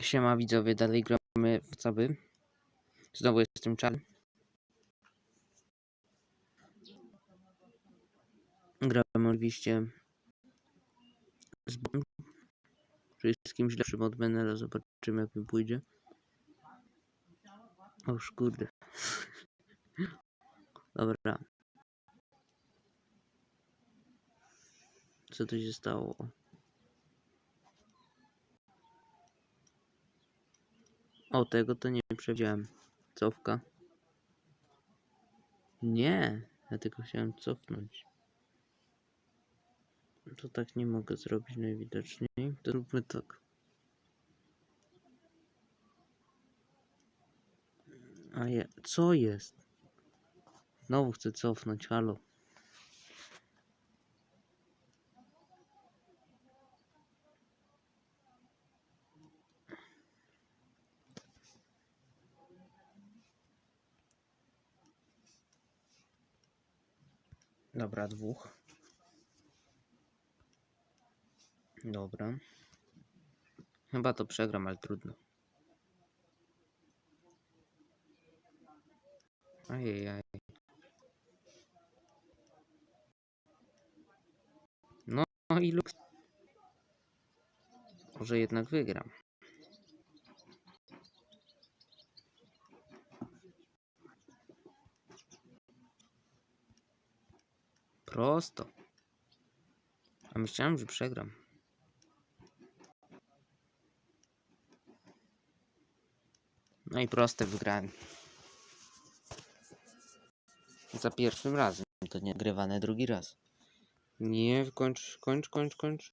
Siema widzowie, dalej gramy w caby. Znowu jestem czar. Gramy oczywiście z Bom. Wszystkim źle lepszym od Benela, zobaczymy jak mi pójdzie. Oż kurde. Dobra. Co tu się stało? O, tego to nie przewidziałem. Cofka. Nie, ja tylko chciałem cofnąć. To tak nie mogę zrobić najwidoczniej. To róbmy tak. A je, co jest? Znowu chcę cofnąć, halo. Dobra, dwóch. Dobra. Chyba to przegram, ale trudno. Ajajaj. No i luk. Może jednak wygram. Prosto. A myślałem, że przegram. No i proste wygrałem. Za pierwszym razem. To nie grywane drugi raz. Nie, kończ, kończ, kończ, kończ.